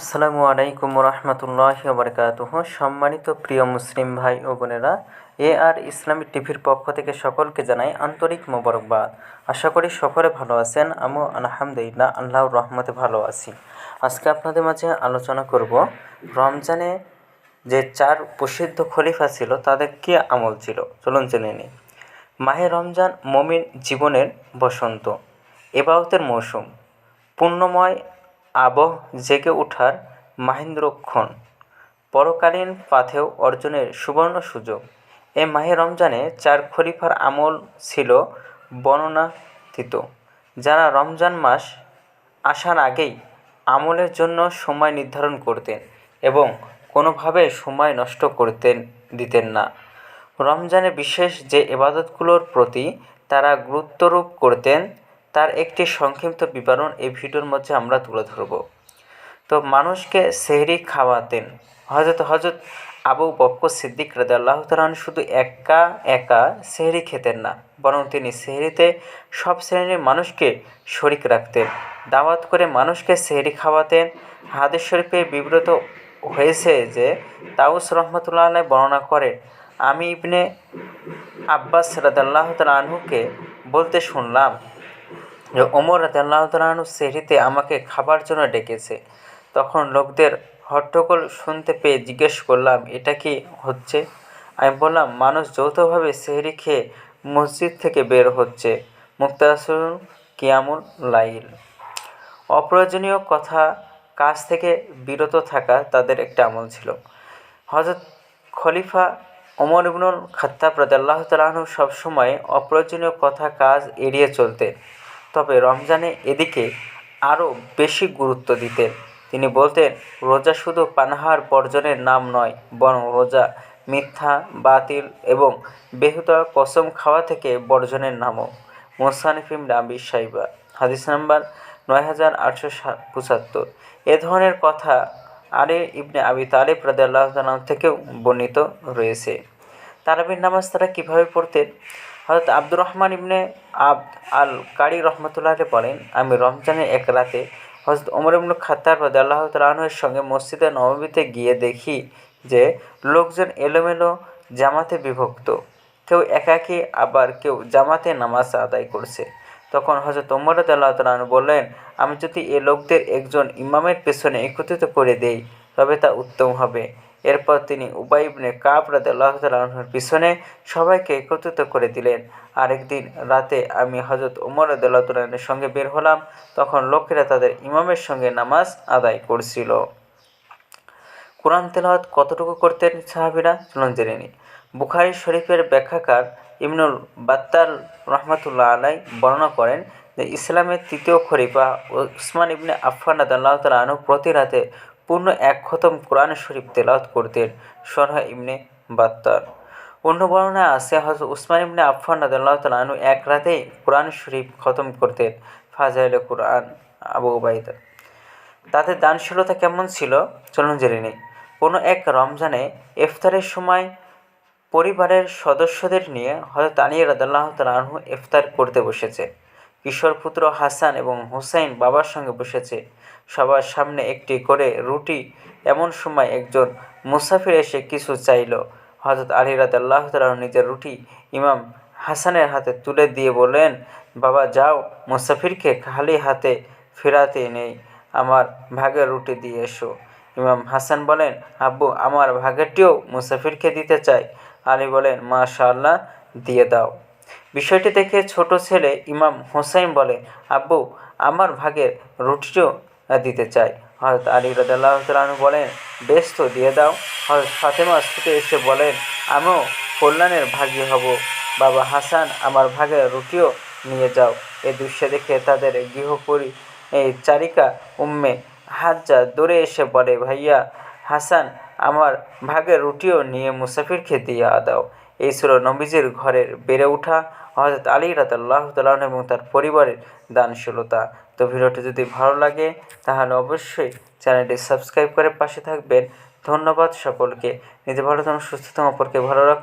আসসালামু আলাইকুম রহমতুল্লাহ বারকাতুহ সম্মানিত প্রিয় মুসলিম ভাই ও বোনেরা, এ আর ইসলামী টিভির পক্ষ থেকে সকলকে জানাই আন্তরিক মোবারকবাদ। আশা করি সকলে ভালো আছেন, আমিও আলহামদুলিল্লাহ, আল্লাহর রহমতে ভালো আছি। আজকে আপনাদের মাঝে আলোচনা করব, রমজানে যে চার প্রসিদ্ধ খলিফা ছিল, তাদের কী আমল ছিল? চলুন জেনে নিই। মাহে রমজান মমিন জীবনের বসন্ত এবাউতের মৌসুম পুণ্যময় আবহ জেগে ওঠার মাহেন্দ্রক্ষণ। পরকালীন পাথেয় অর্জনের সুবর্ণ সুযোগ। এ মাহে রমজানে চার খলিফার আমল ছিল বর্ণনাতীত, যারা রমজান মাস আসার আগেই আমলের জন্য সময় নির্ধারণ করতেন এবং কোনোভাবে সময় নষ্ট করতেন, দিতেন না। রমজানে বিশেষ যে এবাদতগুলোর প্রতি তারা গুরুত্বারোপ করতেন তার একটি সংক্ষিপ্ত বিবরণ এই ভিডিওর মধ্যে আমরা তুলে ধরব। তো মানুষকে সেহরি খাওয়াতেন হজরত হজরত আবু বক্কর সিদ্দিক রাদিয়াল্লাহু তাআলা শুধু একা একা সেহরি খেতেন না, বরং তিনি সেহরিতে সব শ্রেণির মানুষকে শরিক রাখতেন। দাওয়াত করে মানুষকে সেহরি খাওয়াতেন। হাদিস শরীফে বিব্রত হয়েছে যে তাউস রহমতুল্লাহ বর্ণনা করেন আমি ইবনে আব্বাস রাদিয়াল্লাহু তাআলা আনহুকে বলতে শুনলাম যে ওমর তাআলা আনহু আমাকে খাবার জন্য ডেকেছে। তখন লোকদের হট্টগোল শুনতে পেয়ে জিজ্ঞেস করলাম, এটা কি হচ্ছে? আমি বললাম, মানুষ যৌথভাবে সেহরি খেয়ে মসজিদ থেকে বের হচ্ছে। মুক্তাসুল কিয়ামুল লাইল। অপ্রয়োজনীয় কথা, কাজ থেকে বিরত থাকা তাদের একটা আমল ছিল। হজরত খলিফা ওমর ইবনুল খাত্তাব রাদিয়াল্লাহ তালাহনু সবসময় অপ্রয়োজনীয় কথা, কাজ এড়িয়ে চলতেন। তবে রমজানে এদিকে আরও বেশি গুরুত্ব দিতেন। তিনি বলতেন, রোজা শুধু পানাহার বর্জনের নাম নয়, বরং রোজা মিথ্যা, বাতিল এবং বেহুদা কসম খাওয়া থেকে বর্জনের নামও। মোসানিফ ইবনে আবি সাইবা, হাদিস নাম্বার নয় হাজার আটশো পঁচাত্তর এ ধরনের কথা আলী ইবনে আবি তালিব তাআলা থেকেও বর্ণিত রয়েছে। তারাবির নামাজ তারা কীভাবে পড়তেন? হয়তো আব্দুর রহমান ইবনে আব্দ আল কারি রহমতুল্লাহ বলেন, আমি রমজানের এক রাতে হজরত ওমর ইবনুল খাত্তাব রাদিয়াল্লাহু তাআলার সঙ্গে মসজিদে নবমীতে গিয়ে দেখি যে, লোকজন এলোমেলো জামাতে বিভক্ত। কেউ একাকী, আবার কেউ জামাতে নামাজ আদায় করছে। তখন হজরত ওমর রাদিয়াল্লাহু তাআলা বললেন, আমি যদি এ লোকদের একজন ইমামের পেছনে একত্রিত করে দেই, তবে তা উত্তম হবে। এরপর তিনি উবাই ইবনে কাব রাদিয়াল্লাহু তাআলার পিছনে সবাইকে একত্রিত করে দিলেন। আরেকদিন রাতে আমি হজরত উমর রাদিয়াল্লাহু তাআলার সঙ্গে বের হলাম, তখন লোকেরা তাদের ইমামের সঙ্গে নামাজ আদায় করছিল। কোরআন তেলাওয়াত কতটুকু করতেন সাহাবিরা? চলুন জেনে নিই। বুখারি শরীফের ব্যাখ্যাকার ইমনুল বাত্তার রহমতুল্লাহ আলাই বর্ণনা করেন যে, ইসলামের তৃতীয় খরিফা উসমান ইবনে আফফান আদাল্লাহ তালা প্রতি রাতে পূর্ণ এক খতম কোরআন শরীফ তেলাওয়াত করতেন সরহা ইবনে বাত্তার অন্য বর্ণনায় আছে হজরত উসমান ইবনে আফফান রাদিয়াল্লাহু তাআলা এক রাতেই কোরআন শরীফ খতম করতেন ফাজাইলে কোরআন আবু উবাইদা। তাদের দানশীলতা কেমন ছিল? চলুন জেনে নিই। কোনো এক রমজানে ইফতারের সময় পরিবারের সদস্যদের নিয়ে হজরত আলী রাদাল্লাহ তালাহু ইফতার করতে বসেছে। কিশোর পুত্র হাসান এবং হুসাইন বাবার সঙ্গে বসেছে। সবার সামনে একটি করে রুটি। এমন সময় একজন মুসাফির এসে কিছু চাইল। হজরত আলী রাদাল্লাহ তালাহ নিজের রুটি ইমাম হাসানের হাতে তুলে দিয়ে বলেন বাবা, যাও, মুসাফিরকে খালি হাতে ফেরাতে নেই, আমার ভাগের রুটি দিয়ে এসো। ইমাম হাসান বলেন, আব্বু, আমার ভাগেরটিও মুসাফিরকে দিতে চাই। আলী বলেন, মাশাআল্লাহ, দিয়ে দাও। বিষয়টি দেখে ছোট ছেলে ইমাম হোসাইন বলে, আব্বু, আমার ভাগের রুটিও দিতে চাই। হয়তো আলী রাজাল্লাহ তালু বলেন, বেশ তো, দিয়ে দাও। হয়তো ফাতেমা ছুটে এসে বলেন, আমিও কল্যাণের ভাগী হব। বাবা হাসান, আমার ভাগের রুটিও নিয়ে যাও। এ দৃশ্য দেখে তাদের গৃহপরি, এই চারিকা উম্মে হাজ্জা দৌড়ে এসে বলে, ভাইয়া হাসান, আমার ভাগের রুটিও নিয়ে মুসাফিরকে দিয়ে দাও। এই ছিল নবীজির ঘরের বেড়ে ওঠা হজরত আলী রাতাল্লাহ তালন এবং তার পরিবারের দানশীলতা। তো ভিডিওটি যদি ভালো লাগে, তাহলে অবশ্যই চ্যানেলটি সাবস্ক্রাইব করে পাশে থাকবেন। ধন্যবাদ সকলকে। নিজে ভালো থাকুন, সুস্থ থাকুন, অপরকে ভালো রাখ